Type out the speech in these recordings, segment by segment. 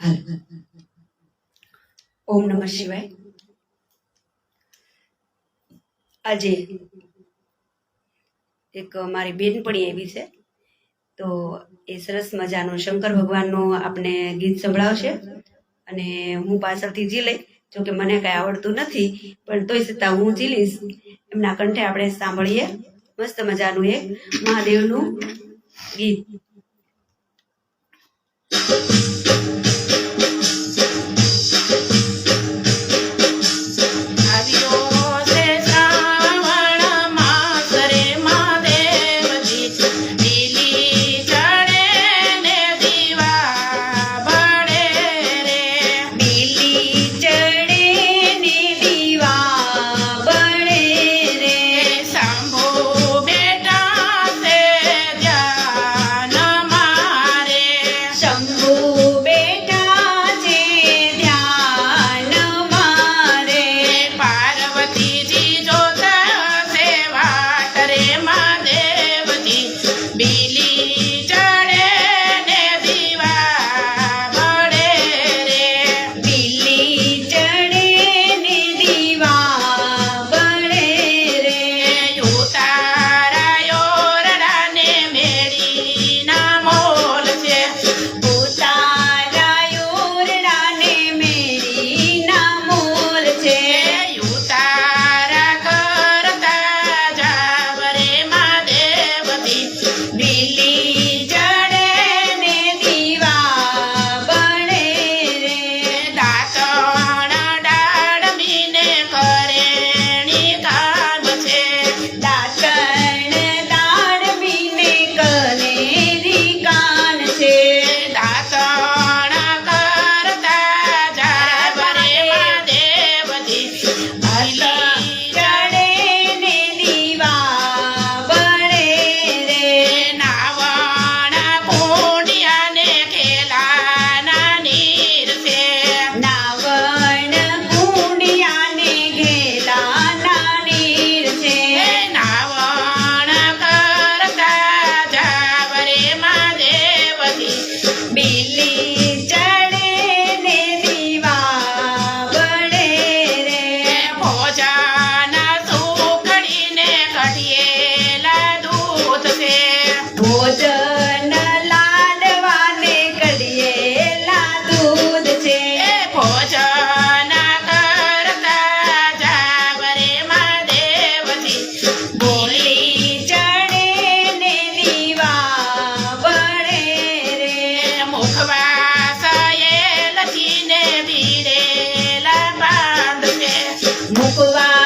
હાલો ઓમ નમઃ શિવાય. આજે એક મારી બેનપણી એવી છે. તો એ સરસ મજાનું શંકર ભગવાનનું આપણે ગીત સંભળાવશે. અને હું પાછળથી જીલે જોકે મને કાંઈ આવડતું નથી, પણ તોય છતાં હું જીલીશ એમના કંઠે આપણે સાંભળીએ. મસ્ત મજાનું એક મહાદેવનું ગીત.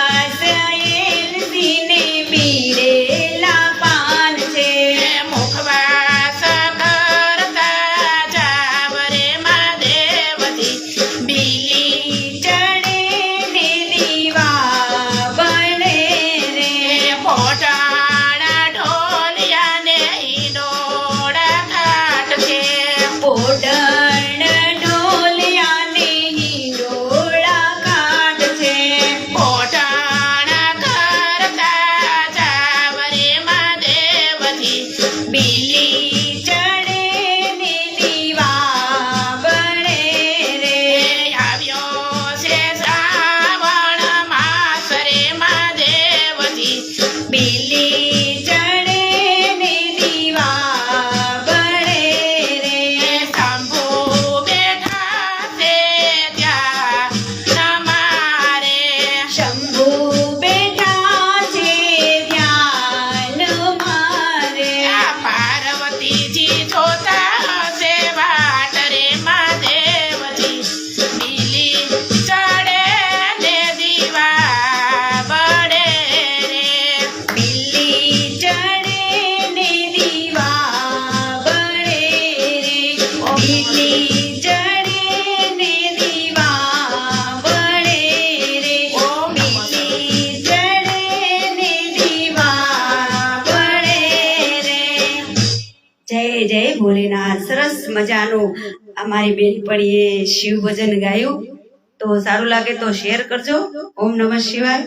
I feel you. જય ભોલેનાથ. સરસ મજાનું અમારી બેનપણીએ શિવ ભજન ગાયું. તો સારું લાગે તો શેર કરજો. ઓમ નમઃ શિવાય.